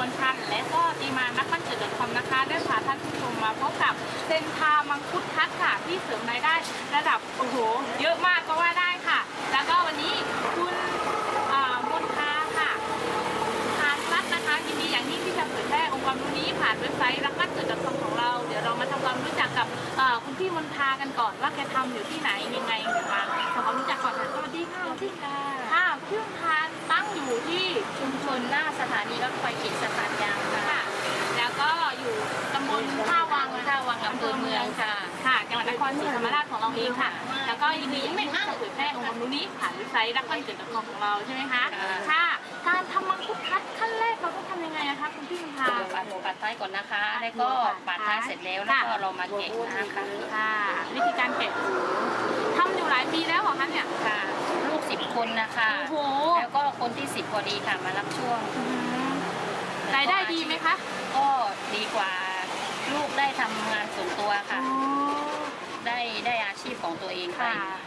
จีมานักบ้านเกิดคอมนะคะ ได้พาท่านผู้ชมมาพบกับเซนทามังคุดคัดค่ะ ที่เสริมรายได้ระดับโอ้โหเยอะมากก็ว่าได้ค่ะ แล้วก็วันนี้คุณอ่ามนทาค่ะทางรัฐนะคะยินดีอย่างยิ่งที่จะเผยแพร่องค์ความรู้นี้ผ่านเว็บไซต์รักบ้านเกิดคอมของเรา เดี๋ยวเรามาทำความรู้จักกับเอ่อคุณพี่มนทากันก่อนว่าแกทำอยู่ที่ไหนยังไงเดี๋ยวมาทำความรู้จักก่อนค่ะสวัสดีค่ะสวัสดีค่ะค่ะพี่มนทาตั้งอยู่ที่ ชุมชนหน้าสถานีรถไฟเขตสถานยางค่ะค่ะ แล้วก็อยู่ตำบลท่าวังท่าวังอำเภอเมืองค่ะ ค่ะ จังหวัดนครศรีธรรมราชของเราเองค่ะ แล้วก็ยินดีอย่างยิ่งที่จะเผยแพร่องค์ความรู้นี้ผ่านเว็บไซต์รักบ้านเกิดคอมของเราใช่ไหมคะค่ะค่ะการทำมังคุดคัดขั้นแรกเราต้องทำยังไงอะคะคุณพี่มนทาปัดหัวปัดท้ายก่อนนะคะ แล้วก็ปัดท้ายเสร็จแล้วแล้วก็เรามาเก็บนะคะค่ะวิธีการแกะทำอยู่หลายปีแล้วเหรอคะเนี่ยค่ะ ลูกสิบคนนะคะโอ้โหแล้วก็คนที่สิบพอดีค่ะมารับช่วง รายได้ดีไหมคะก็ดีกว่าลูกได้ทำงานส่วนตัวค่ะ ได้ได้อาชีพของตัวเองไป ค่ะ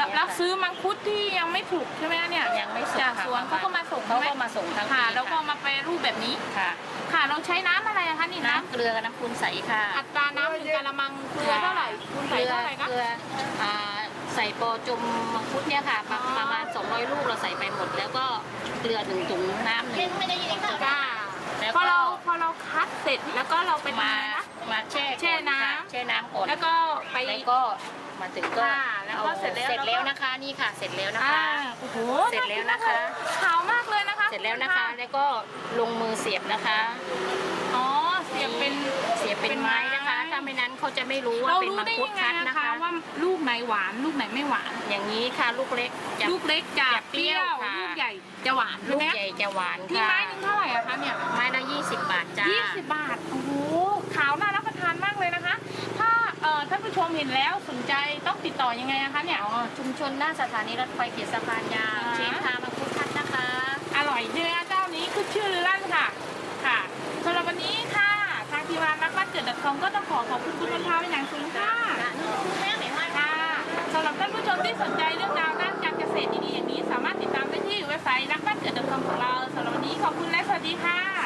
รับรับซื้อมังคุดที่ยังไม่ถูกใช่ไหมคะเนี่ยยังไม่ส่งจากค่ะสวนเขาก็มาส่งเขาใช่ไหก็มาส่งทั้งค่ะ ปีแล้วก็มาแปรรูปแบบนี้ ค่ะ ค่ะ เราใช้น้ำอะไรอะคะนี่น้น้ำเกลือกับน้ำปูนใสค่ะำอัตราน้ำหนึ่งกะละมังเกลือเท่าไหร่คุณใส่เท่าไหร่คะ เกลืออ่าใส่ปอจุมมังคุดเนี่ยค่ะประอ๋อ ประมาณ 200 ลูกเราใส่ไปหมด แล้วก็เกลือหนึ่งถุงน้ำหนึ่ง จ้า แล้ว พอ ก็ เราพอเราคัดเส ร็จแล้วก็เราไปทำมาอะไรนะ มาแช่แช่น้ำก่อค่ะแช่น้ำก่อนแล้วก็ไป แล้วก็มาถึงก็ค่ะแล้วก็อาเสร็จแล้วเสร็จแล้วนะคะนี่ค่ะ เสร็จแล้วนะคะอ่าโอ้โหเสร็จแล้วนะคะ ขาวมากเลยนะคะเสร็จแล้วนะคะ แล้วก็ลงมือเสียบนะคะ อ๋อเสียบเป็น เสียบเป็นไม้นะคะ เป็นไม้ ถ้าไม่นั้นเขาจะไม่รู้ว่าเราเป็นรู้มังได้คุดยังไงคัดนะนะคะ คะว่าลูกไหนหวานลูกไหนไม่หวาน อย่างนี้ค่ะลูกเล็กจะ ลูกเล็กจะจะเปรี้ยวเปรี้ยวค่ะ ลูกใหญ่จะหวานลูกใช่ไหมใหญ่จะหวานที่ค่ะไม้หนึงเท่าไหร่อะคะเนี่ยไม้ ละ20 บาทจ้ายี่สิบบาท โอ้โห ขาวน่ารับประทานมากเลยนะคะ ถ้าเอ่อท่านผู้ชมเห็นแล้วสนใจต้องติดต่อยังไงอะคะเนี่ย อ๋อชุมชนหน้าสถานีรถไฟเขตสะพานยาวอ่า เชฟพามาคุดคัดนะคะ อร่อยใช่ไหมคะเจ้านี้คือชื่อลือลั่นค่ะ ค่ะสำหรับวันนี้ค่ะ ทางทีมงานนักบ้านเกิดดัคอมก็ต้องขอขอบคุณคุณบรรพาเป็นอย่างสูงค่ะ ค่ะสำหรับท่านผู้ชมที่สนใจเรื่องราวด้านการเกษตรดีๆอย่างนี้ สามารถติดตามได้ที่เว็บไซต์นักบ้านเกิดดัคอมของเราสำหรับวันนี้ขอบคุณและสวัสดีค่ะ